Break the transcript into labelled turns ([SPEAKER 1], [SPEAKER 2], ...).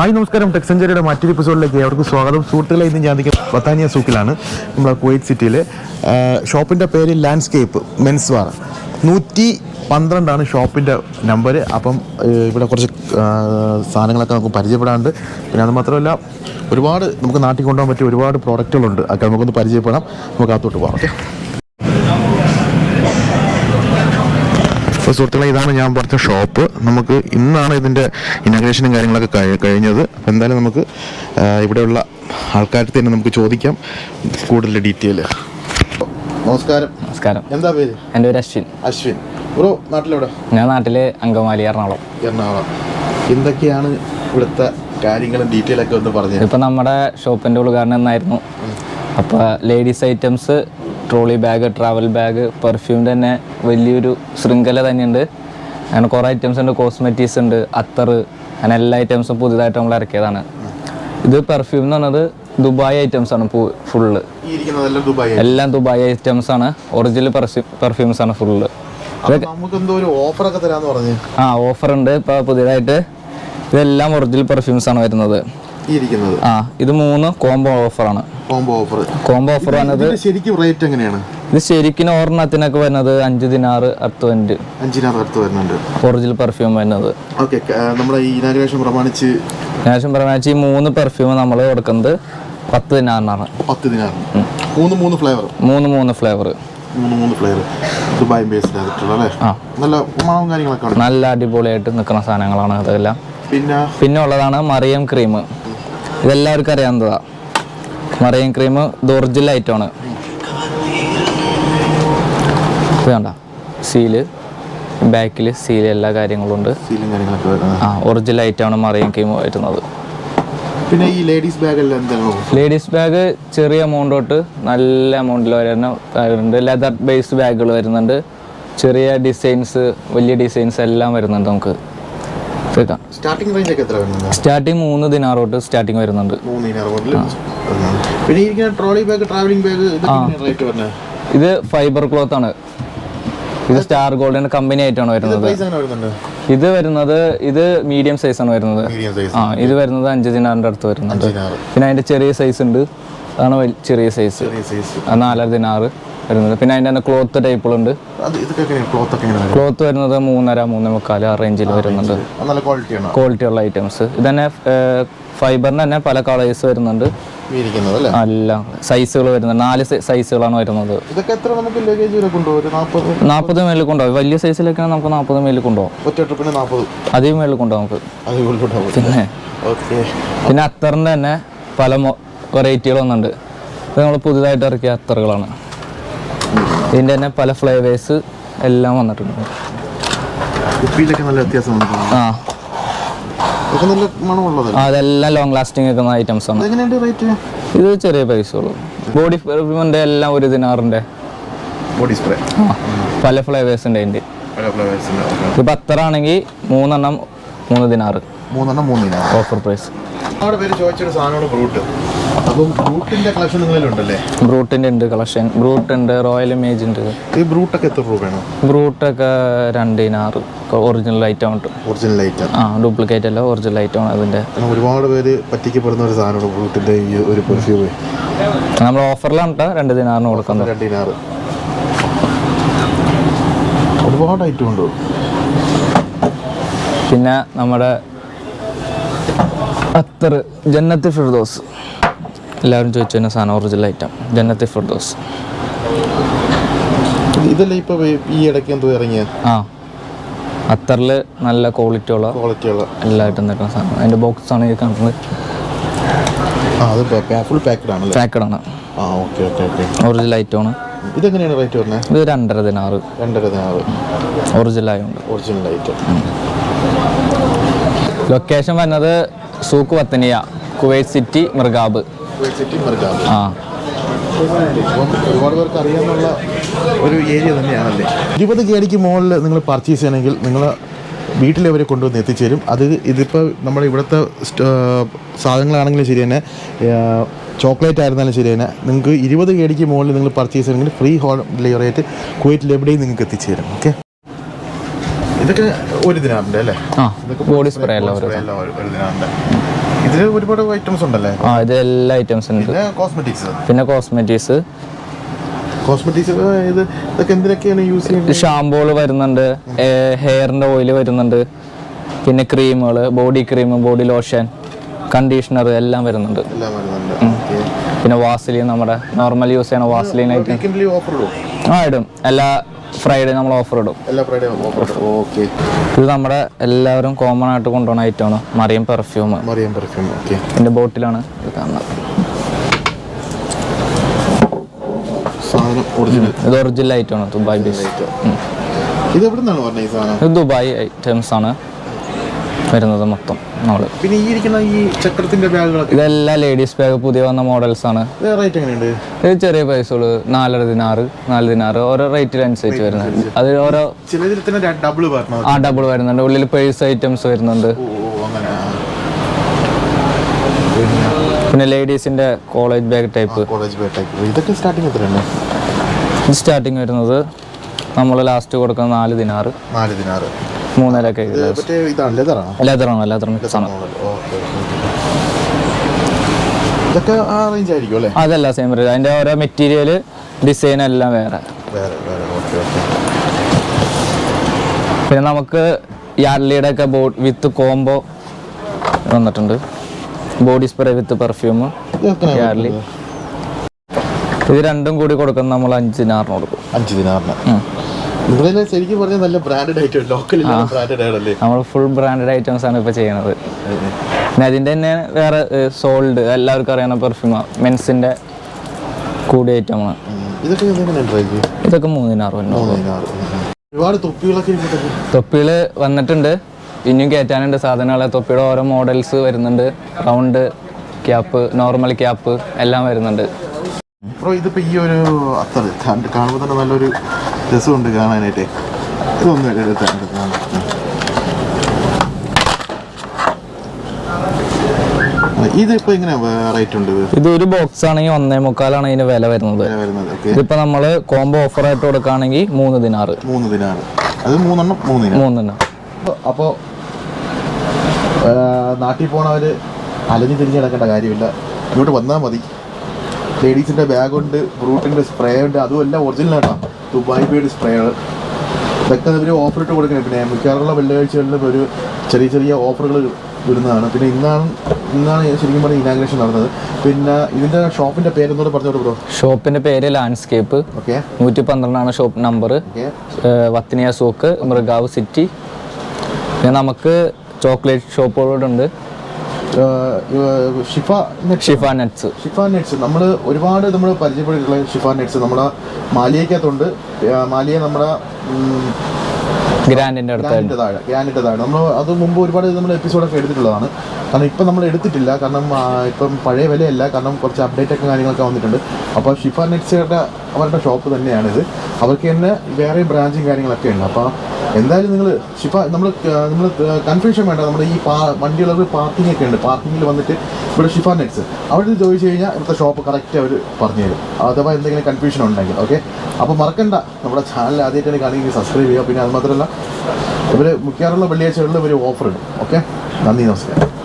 [SPEAKER 1] Hi നമസ്കാരം. Tech സെഞ്ചറിയുടെ മറ്റൊരു എപ്പിസോഡിലേക്ക് അവർക്ക് സ്വാഗതം. സുഹൃത്തുക്കളെ ഇന്ന് ഞാൻ ബത്താനിയ സൂക്കിലാണ്. നമ്മുടെ കുവൈറ്റ് സിറ്റിയിൽ ഷോപ്പിന്റെ പേര് ലാൻഡ്സ്കേപ്പ് മെൻസ് വാർ. നൂറ്റി പന്ത്രണ്ടാണ് ഷോപ്പിന്റെ നമ്പർ. അപ്പം ഇവിടെ കുറച്ച് സാധനങ്ങളൊക്കെ നമുക്ക് പരിചയപ്പെടാനുണ്ട്. പിന്നെ അത് മാത്രമല്ല ഒരുപാട് നമുക്ക് നാട്ടിൽ കൊണ്ടുപോകാൻ പറ്റിയ ഒരുപാട് പ്രോഡക്റ്റുകളുണ്ട് അതൊക്കെ നമുക്കൊന്ന് പരിചയപ്പെടാം. നമുക്ക് അകത്തോട്ട് പോകാം. ഓക്കെ? അപ്പോൾ സുഹൃത്തുക്കളെ ഇതാണ് ഞാൻ പറഞ്ഞ ഷോപ്പ് നമുക്ക് ഇന്നാണ് ഇതിന്റെ ഇനാഗ്രേഷനും കാര്യങ്ങളൊക്കെ കഴി കഴിഞ്ഞത്. അപ്പോൾ എന്തായാലും നമുക്ക് ഇവിടെയുള്ള ആൾക്കാർക്ക് തന്നെ നമുക്ക് ചോദിക്കാം കൂടുതൽ ഡീറ്റെയിൽ നമസ്കാരം.
[SPEAKER 2] നമസ്കാരം.
[SPEAKER 1] എന്താ പേര്?
[SPEAKER 2] എന്റെ പേര് അശ്വിൻ.
[SPEAKER 1] അശ്വിൻ. ബ്രോ നാട്ടിലെവിടെ?
[SPEAKER 2] ഞാൻ നാട്ടിൽ അങ്കമാലി എറണാകുളം.
[SPEAKER 1] എറണാകുളം. എന്തൊക്കെയാണ് ഇവിടുത്തെ കാര്യങ്ങളും ഡീറ്റെയിൽ ഒക്കെ ഒന്ന് പറഞ്ഞു
[SPEAKER 2] ഇപ്പം നമ്മുടെ ഷോപ്പിന്റെ ഉദ്ഘാടനം എന്നായിരുന്നു അപ്പോൾ ladies items trolley bag travel bag perfume തന്നെ വലിയൊരു ശൃംഖല തന്നെയുണ്ട്. അങ്ങനെ കുറേ ഐറ്റംസ് ഉണ്ട് കോസ്മെറ്റിക്സ് ഉണ്ട് അത്തർ അങ്ങനെ എല്ലാ ഐറ്റംസും പുതിയതായിട്ട് നമ്മൾ ഇറക്കിയതാണ്. ഇത് പെർഫ്യൂം എന്ന് പറഞ്ഞത് ദുബായ് ഐറ്റംസ് ആണ് ഫുള്ള് എല്ലാം ദുബായ് ഐറ്റംസ് ആണ്. ഒറിജിനൽ പെർഫ്യൂംസ് ആണ് ഫുള്ള് ആ ഓഫർ ഉണ്ട്. ഇപ്പൊ പുതിയതായിട്ട് ഇതെല്ലാം ഒറിജിനൽ പെർഫ്യൂംസ് ആണ് വരുന്നത്. ആ ഇത് മൂന്ന് കോംബോ ഓഫറാണ്
[SPEAKER 1] കോംബോ ഓഫർ
[SPEAKER 2] കോംബോ ഓഫർ വന്നത്
[SPEAKER 1] ശരിക്കും റേറ്റ് എങ്ങനെയാണ്?
[SPEAKER 2] ഇത് ശരിക്കും ഒരെണ്ണത്തിനൊക്കെ വരുന്നത് അഞ്ച് ദിനാറ് അറുപത്തഞ്ച്
[SPEAKER 1] അഞ്ചിനകത്ത് അടുത്ത് വരുന്നുണ്ട്.
[SPEAKER 2] ഒറിജിനൽ പെർഫ്യൂം വരുന്നത്.
[SPEAKER 1] ഓക്കെ നമ്മുടെ ഈ ഇനാഗ്രേഷൻ പ്രമാണിച്ച്
[SPEAKER 2] ഇനാഗ്രേഷൻ പ്രമാണിച്ച് ഈ മൂന്ന് പെർഫ്യൂം നമ്മൾ കൊടുക്കുന്നത് പത്ത് ദിനാറിനാണ്.
[SPEAKER 1] പത്ത് ദിനാറ് മൂന്ന് മൂന്ന് ഫ്ലേവർ
[SPEAKER 2] മൂന്ന് മൂന്ന് ഫ്ലേവർ
[SPEAKER 1] മൂന്ന് മൂന്ന് ഫ്ലേവർ ദുബായ് ബേസ്ഡ് അല്ലേ? നല്ല മണവും കാര്യങ്ങളൊക്കെ
[SPEAKER 2] നല്ല അടിപൊളിയായിട്ട് നിൽക്കുന്ന സാധനങ്ങളാണ് അതെല്ലാം
[SPEAKER 1] പിന്നെ?
[SPEAKER 2] പിന്നെ ഉള്ളതാണ് മറിയം ക്രീം ഇതെല്ലാവർക്കും അറിയാവുന്നതാണ് മറിയം ക്രീം ഇത് ഒറിജിനൽ ഐറ്റമാണ് വേണ്ട സീൽ ബാക്കിൽ സീൽ എല്ലാ കാര്യങ്ങളും ഉണ്ട്. ആ. ഒറിജിനൽ ഐറ്റമാണ് മറിയം ക്രീം വരുന്നത്.
[SPEAKER 1] പിന്നെ ഈ ലേഡീസ് ബാഗ്
[SPEAKER 2] ലേഡീസ് ബാഗ് ചെറിയ എമൗണ്ട് തൊട്ട് നല്ല എമൗണ്ടിൽ വരുന്ന വരുന്നുണ്ട്. ലെതർ ബേസ്ഡ് ബാഗുകൾ വരുന്നുണ്ട്. ചെറിയ ഡിസൈൻസ് വലിയ ഡിസൈൻസ് എല്ലാം വരുന്നുണ്ട് നമുക്ക്. കേൾക്കാം
[SPEAKER 1] സ്റ്റാർട്ടിംഗ് റേഞ്ച് ഒക്കെ എത്ര വരുന്നുണ്ട്?
[SPEAKER 2] സ്റ്റാർട്ടിങ് മൂന്ന് ദിനാർ തൊട്ട് സ്റ്റാർട്ടിങ് വരുന്നുണ്ട്.
[SPEAKER 1] മൂന്ന് ദിനാർ മുതൽ പിന്നെ ഇരിക്കുന്ന trolley bag travelling bag rate വരുന്നത്
[SPEAKER 2] ഇത് ഫൈബർ ക്ലോത്ത് ആണ്. ഇത് സ്റ്റാർ ഗോൾഡിന്റെ കമ്പനി ആയിട്ടാണ് വരുന്നത്. ഇത് വരുന്നത് ഇത് മീഡിയം സൈസ് ആണ് വരുന്നത്. ആ ഇത് വരുന്നത് അഞ്ച് ദിനാറിന്റെ അടുത്ത് വരുന്നുണ്ട്. പിന്നെ അതിന്റെ ചെറിയ സൈസ് ഉണ്ട്. അതാണ് ചെറിയ സൈസ് നാലര ദിനാറ്. വരുന്നത് പിന്നെ അതിന്റെ തന്നെ ക്ലോത്ത് ടൈപ്പുകളുണ്ട്
[SPEAKER 1] ക്ലോത്ത്
[SPEAKER 2] വരുന്നത് മൂന്നര മൂന്നേ മുക്കാൽ ആ റേഞ്ചിൽ വരുന്നുണ്ട്. ക്വാളിറ്റി ഉള്ള ഐറ്റംസ് ഇത് തന്നെ ഫൈബറിന് തന്നെ പല കളേഴ്സ് വരുന്നുണ്ട്.
[SPEAKER 1] അല്ല?
[SPEAKER 2] സൈസുകൾ വരുന്നുണ്ട് നാല് സൈസുകളാണ് വരുന്നത്.
[SPEAKER 1] നാൽപ്പത്
[SPEAKER 2] മേളിൽ കൊണ്ടുപോകും. വലിയ സൈസിലൊക്കെ നമുക്ക് നാൽപ്പത് മേളിൽ കൊണ്ടുപോകും. അധികം മേളിൽ കൊണ്ടുപോകും നമുക്ക്. പിന്നെ. പിന്നെ അത്തറിന്റെ തന്നെ പല വെറൈറ്റികൾ വന്നിട്ടുണ്ട്. ഇത് നമ്മൾ പുതുതായിട്ട് ഇറക്കിയ അത്തറുകളാണ്. ഇതിന്റെ തന്നെ പല ഫ്ലേവേഴ്സ് എല്ലാം വന്നിട്ടുണ്ട്.
[SPEAKER 1] നല്ല വ്യത്യാസം
[SPEAKER 2] ആ.
[SPEAKER 1] നല്ല
[SPEAKER 2] അതെല്ലാം ലോങ് ലാസ്റ്റിംഗ് ഒക്കെ ഐറ്റംസ് ആണ്.
[SPEAKER 1] റേറ്റ്
[SPEAKER 2] ഇത് ചെറിയ പൈസ ബോഡി പെർഫ്യൂമിന്റെ എല്ലാം ഒരു ദിനാറിന്റെ.
[SPEAKER 1] ബോഡി സ്പ്രേ
[SPEAKER 2] പല ഫ്ലേവേഴ്സ് ഉണ്ട് അതിന്റെ
[SPEAKER 1] പല
[SPEAKER 2] അത്ര ആണെങ്കിൽ മൂന്നെണ്ണം മൂന്ന് ദിനാറ്.
[SPEAKER 1] മൂന്നെണ്ണം മൂന്നിനാണ്
[SPEAKER 2] ഓഫർ പ്രൈസ്
[SPEAKER 1] നമ്മുടെ പേര് ചോദിച്ചൊരു സാധനമാണ് ബ്രൂട്ട് അപ്പം ബ്രൂട്ടിന്റെ കളക്ഷൻ നിങ്ങളിലുണ്ടല്ലേ
[SPEAKER 2] ബ്രൂട്ടിന്റെ ഉണ്ട് കളക്ഷൻ ബ്രൂട്ട് ഉണ്ട് റോയൽ ഇമേജ് ഉണ്ട്.
[SPEAKER 1] ഈ ബ്രൂട്ടൊക്കെ എത്ര രൂപയാണ്
[SPEAKER 2] ബ്രൂട്ടൊക്കെ രണ്ടിനാറ്. ഒറിജിനൽ ഐറ്റം ഉണ്ട്.
[SPEAKER 1] ഒറിജിനൽ ഐറ്റം
[SPEAKER 2] ആ ഡ്യൂപ്ലിക്കേറ്റ് അല്ല ഒറിജിനൽ ഐറ്റം ആണ്
[SPEAKER 1] അതിന്റെ ഒരുപാട് പേര് പറ്റിക്കപ്പെടുന്ന ഒരു സാധനമാണ് ബ്രൂട്ടിന്റെ ഈ ഒരു പെർഫ്യൂം
[SPEAKER 2] നമ്മൾ ഓഫറിലാണ് രണ്ട് ദിനാറിന് കൊടുക്കുന്നത്.
[SPEAKER 1] രണ്ടിനാറ് ഒരുപാട് ഐറ്റം ഉണ്ട്.
[SPEAKER 2] പിന്നെ നമ്മുടെ അത്തർ ജന്നത്തി ഫിർദോസ്. എല്ലാവരും ചോദിച്ചു തന്നെ സാധനം ഒറിജിനൽ ഐറ്റം ജന്നത്തി ഫിർദോസ്.
[SPEAKER 1] ഇത് ഇതല്ലേ ഇപ്പൊ ഈ ഇടയ്ക്ക് എന്തോ ഇറങ്ങിയ?
[SPEAKER 2] ആ. അത്തറിൽ നല്ല ക്വാളിറ്റി ഉള്ള
[SPEAKER 1] ക്വാളിറ്റി ഉള്ള.
[SPEAKER 2] എല്ലായിട്ടും നിൽക്കുന്ന സാധനം. അതിന്റെ ബോക്സ് ആണ് ഈ കാണുന്നത്.
[SPEAKER 1] പാക്കഡ്
[SPEAKER 2] ആണ്. ഒറിജിനൽ ഐറ്റം ആണ്.
[SPEAKER 1] ഇതെങ്ങനെയാണ് റേറ്റ് വരുന്നത്
[SPEAKER 2] ഇത് രണ്ടര ദിനാറ്.
[SPEAKER 1] രണ്ടര ദിനാറ്.
[SPEAKER 2] ഒറിജിനൽ ആയതുകൊണ്ട്
[SPEAKER 1] ഒറിജിനൽ ഐറ്റം
[SPEAKER 2] ലൊക്കേഷൻ വരുന്നത് Souq Watania Kuwait City Mirqab
[SPEAKER 1] City Mirqab.
[SPEAKER 2] ആ.
[SPEAKER 1] ഒരുപാട് പേർക്ക് അറിയാമെന്നുള്ള ഒരു ഏരിയ തന്നെയാണല്ലേ? ഇരുപത് കേടിക്ക് മുകളിൽ നിങ്ങൾ പർച്ചേസ് ചെയ്യണമെങ്കിൽ നിങ്ങൾ വീട്ടിൽ അവരെ കൊണ്ടുവന്ന് എത്തിച്ചേരും. അത് ഇതിപ്പോൾ നമ്മുടെ ഇവിടുത്തെ സാധനങ്ങളാണെങ്കിലും ശരി തന്നെ ചോക്ലേറ്റ് ആയിരുന്നാലും ശരി തന്നെ നിങ്ങൾക്ക് ഇരുപത് കേടിക്ക് മുകളിൽ നിങ്ങൾ പർച്ചേസ് ചെയ്യണമെങ്കിൽ ഫ്രീ ഹോം ഡെലിവറി ആയിട്ട് കുവൈറ്റിൽ എവിടെയും നിങ്ങൾക്ക് എത്തിച്ചേരും. ഓക്കെ ഇതൊക്കെ ഒരു ദിനാറിന്റെ അല്ലേ?
[SPEAKER 2] ആ ബോഡി സ്പ്രേ അല്ല ഒരു
[SPEAKER 1] എല്ലാം ഒരു ഒരു ദിനാറിന്റെ. ഇതിൽ ഒരുപാട് ഐറ്റംസ് ഉണ്ടല്ലേ?
[SPEAKER 2] ആ ഇത് എല്ലാ ഐറ്റംസ് ഉണ്ട്.
[SPEAKER 1] പിന്നെ കോസ്മെറ്റിക്സ്
[SPEAKER 2] പിന്നെ കോസ്മെറ്റിക്സ്
[SPEAKER 1] കോസ്മെറ്റിക്സ് ഇത് ഇതൊക്കെ എന്തിനൊക്കെയാണ് യൂസ് ചെയ്യുന്നത്?
[SPEAKER 2] ഷാമ്പൂകൾ വരുന്നുണ്ട്. ഹെയറിന്റെ ഓയിൽ വരുന്നുണ്ട്. പിന്നെ ക്രീമുകൾ body cream body lotion conditioner എല്ലാം വരുന്നുണ്ട്.
[SPEAKER 1] എല്ലാം വരുന്നുണ്ട്.
[SPEAKER 2] പിന്നെ വാസലിൻ നമ്മുടെ നോർമൽ യൂസ് ചെയ്യണ വാസലിൻ ആയിട്ട് ആ ഇടും. എല്ലാ ഫ്രൈഡേ നമ്മൾ ഓഫർ ഇടും.
[SPEAKER 1] എല്ലാ ഫ്രൈഡേ ഓക്കെ
[SPEAKER 2] ഇത് നമ്മുടെ എല്ലാവരും കോമൺ ആയിട്ട് കൊണ്ടുപോകുന്ന ഐറ്റമാണ് Maryam perfume
[SPEAKER 1] Maryam perfume okay
[SPEAKER 2] ഇതിന്റെ ബോട്ടിലാണ് ഇത് കാണുന്നത്
[SPEAKER 1] സാധനം ഒറിജിനൽ
[SPEAKER 2] ഇത് ഒറിജിനൽ ഐറ്റമാണ് ദുബായ് ബേസ്
[SPEAKER 1] ഇത് എവിടെ നിന്നാണ് പറഞ്ഞത് ഈ സാധനം?
[SPEAKER 2] ഇത് ദുബായ് ഐറ്റംസ് ആണ്. വരുന്നത് മൊത്തം നമ്മൾ
[SPEAKER 1] പിന്നെ ഈ ഇരിക്കുന്ന ഈ ചക്രത്തിന്റെ ബാഗുകളൊക്കെ
[SPEAKER 2] ഇതെല്ലാം ലേഡീസ് ബാഗ് പുതിയ വന്ന മോഡൽസ് ആണ്.
[SPEAKER 1] റേറ്റ് എങ്ങനെയുണ്ട്?
[SPEAKER 2] ഇത് ചെറിയ പൈസകൾ നാലര ദിനാറ് നാല് ദിനാറ്. ഓരോ റേറ്റിനനുസരിച്ച് വരുന്നുണ്ട് അത് ഓരോ
[SPEAKER 1] ഡബിൾ
[SPEAKER 2] ആ ഡബിൾ വരുന്നുണ്ട്. ഉള്ളിൽ പേഴ്സ് ഐറ്റംസ് വരുന്നുണ്ട്. പിന്നെ ലേഡീസിന്റെ college bag type
[SPEAKER 1] college bag ഇതൊക്കെ സ്റ്റാർട്ടിങ് എത്രയാണ്?
[SPEAKER 2] ഇത് സ്റ്റാർട്ടിങ് വരുന്നത് നമ്മൾ ലാസ്റ്റ് കൊടുക്കുന്ന നാല് ദിനാറ്.
[SPEAKER 1] നാല് ദിനാറ്.
[SPEAKER 2] മൂന്നരക്കെ
[SPEAKER 1] ലെതറാണോ?
[SPEAKER 2] ലെതറാണ്
[SPEAKER 1] ഇതൊക്കെ ആ റേഞ്ച് ആയിരിക്കും അല്ലേ?
[SPEAKER 2] അതല്ല സെയിം റേറ്റ് അതിന്റെ ഓരോ മെറ്റീരിയൽ ഡിസൈൻ എല്ലാം വേറെ. പിന്നെ നമുക്ക് യാർലിയുടെ ഒക്കെ ബോ വിത്ത് കോംബോ വന്നിട്ടുണ്ട്. ബോഡി സ്പ്രേ വിത്ത് പെർഫ്യൂം യാർലി. ഇത് രണ്ടും കൂടി കൊടുക്കുന്ന നമ്മൾ അഞ്ച് അഞ്ചിനാറിന് കൊടുക്കും.
[SPEAKER 1] അഞ്ച് ദിനാറിന്. ഇവിടെ ശരിക്കും പറഞ്ഞാൽ നല്ല ബ്രാൻഡഡ് ഐറ്റം ലോക്കലിൽ ബ്രാൻഡഡ് ആണല്ലേ?
[SPEAKER 2] നമ്മൾ ഫുൾ ബ്രാൻഡഡ് ഐറ്റംസ് ആണ് ഇപ്പോൾ ചെയ്യണത്. പിന്നെ അതിന്റെ തന്നെ വേറെ സോൾഡ് എല്ലാവർക്കും അറിയാവുന്ന പെർഫ്യൂമാണ് മെൻസിന്റെ കൂടിയ ഐറ്റമാണ്.
[SPEAKER 1] ഇതൊക്കെ
[SPEAKER 2] മൂന്നിനാറ്
[SPEAKER 1] ഒരുപാട് തൊപ്പികളൊക്കെ
[SPEAKER 2] തൊപ്പികൾ വന്നിട്ടുണ്ട്. ഇനിയും കയറ്റാനുണ്ട് സാധനങ്ങൾ. തൊപ്പിയുടെ ഓരോ മോഡൽസ് വരുന്നുണ്ട്. റൗണ്ട് ക്യാപ്പ് നോർമൽ ക്യാപ്പ് എല്ലാം വരുന്നുണ്ട്.
[SPEAKER 1] ഇതിപ്പോ ഈ ഒരു കാണുമ്പോൾ തന്നെ നല്ലൊരു രസമുണ്ട് കാണാനായിട്ട്. ഇതൊന്നും എടുത്താണ് ഇതിപ്പോ ഇങ്ങനെ റേറ്റ് ഉണ്ട് ഇത്?
[SPEAKER 2] ഒരു ബോക്സ് ആണെങ്കിൽ ഒന്നേ മുക്കാലാണ് ഇതിന് വില വരുന്നത്. ഇപ്പൊ നമ്മൾ കോംബോ ഓഫർ ആയിട്ട് കൊടുക്കുകയാണെങ്കിൽ മൂന്ന് ദിനാറ്.
[SPEAKER 1] മൂന്ന് ദിനാണ് അത് മൂന്നെണ്ണം മൂന്ന് ദിനാണ്
[SPEAKER 2] മൂന്നെണ്ണം.
[SPEAKER 1] അപ്പോ നാട്ടിൽ പോണവര് അലഞ്ഞു തിരിഞ്ഞ് കിടക്കേണ്ട കാര്യമില്ല. ഇങ്ങോട്ട് വന്നാൽ മതി. ലേഡീസിന്റെ ബാഗുണ്ട് ബ്രൂട്ടിന്റെ സ്പ്രേ ഉണ്ട് അതും എല്ലാം ഒറിജിനൽ ആട്ടോ. ദുബായ് ബേഡ് സ്പ്രേകൾ ഇതൊക്കെ ഇവർ ഓഫർ ഇട്ട് കൊടുക്കുന്നത് പിന്നെ മിക്കവാറുള്ള വെള്ളിയാഴ്ചകളിലും ഒരു ചെറിയ ചെറിയ ഓഫറുകൾ വരുന്നതാണ്. പിന്നെ ഇന്നാണ് ഇന്നാണ് ശരിക്കും പറഞ്ഞാൽ ഇനാഗ്രേഷൻ നടന്നത്. പിന്നെ ഇതിന്റെ ഷോപ്പിന്റെ പേര് എന്നോട് പറഞ്ഞോട് ബ്രോ.
[SPEAKER 2] ഷോപ്പിന്റെ പേര് ലാൻഡ്സ്കേപ്പ്
[SPEAKER 1] ഓക്കെ
[SPEAKER 2] നൂറ്റി പന്ത്രണ്ടാണ് ഷോപ്പ് നമ്പർ വത്തിനിയ സൂക്ക് മൃഗാവ് സിറ്റി പിന്നെ നമുക്ക് ചോക്ലേറ്റ് ഷോപ്പുകളുണ്ട്
[SPEAKER 1] ഷിഫ
[SPEAKER 2] ഷിഫ നട്ട്സ്
[SPEAKER 1] ഷിഫ നെറ്റ്സ്. നമ്മൾ ഒരുപാട് നമ്മൾ പരിചയപ്പെട്ടിട്ടുള്ള ഷിഫ നെറ്റ്സ്. നമ്മുടെ മാലിയക്കകത്തുണ്ട്. മാലിയ നമ്മുടെ ഗ്രാൻഡിന്റെ താഴെ ഗ്രാൻഡിന്റെ താഴെ. നമ്മൾ അത് മുമ്പ് ഒരുപാട് നമ്മൾ എപ്പിസോഡൊക്കെ എടുത്തിട്ടുള്ളതാണ്. കാരണം ഇപ്പം നമ്മൾ എടുത്തിട്ടില്ല. കാരണം ഇപ്പം പഴയ വിലയല്ല. കാരണം കുറച്ച് അപ്ഡേറ്റ് ഒക്കെ കാര്യങ്ങളൊക്കെ വന്നിട്ടുണ്ട്. അപ്പോൾ ഷിഫ നെറ്റ്സുകളുടെ അവരുടെ ഷോപ്പ് തന്നെയാണിത്. അവർക്ക് തന്നെ വേറെ ബ്രാഞ്ചും കാര്യങ്ങളൊക്കെ ഉണ്ട്. അപ്പോൾ എന്തായാലും നിങ്ങൾ ഷിഫ നമ്മൾ നമ്മൾ കൺഫ്യൂഷൻ വേണ്ട. നമ്മുടെ ഈ പാ വണ്ടികളൊക്കെ പാർക്കിംഗ് ഒക്കെ ഉണ്ട്. പാർക്കിങ്ങിൽ വന്നിട്ട് ഇവിടെ ഷിഫ നെറ്റ്സ് അവിടെ ചോദിച്ചു കഴിഞ്ഞാൽ ഇവിടുത്തെ ഷോപ്പ് കറക്റ്റ് അവർ പറഞ്ഞു തരും. അഥവാ എന്തെങ്കിലും കൺഫ്യൂഷൻ ഉണ്ടെങ്കിൽ ഓക്കെ അപ്പോൾ മറക്കണ്ട. നമ്മുടെ ചാനൽ ആദ്യമായിട്ടാണ് കാണുമെങ്കിൽ സബ്സ്ക്രൈബ് ചെയ്യുക. പിന്നെ അത് മാത്രമല്ല ഇവർ മിക്കവാറുള്ള വെള്ളിയാഴ്ചകളിൽ ഇവർ ഓഫർ ഇടും. ഓക്കെ നന്ദി നമസ്കാരം.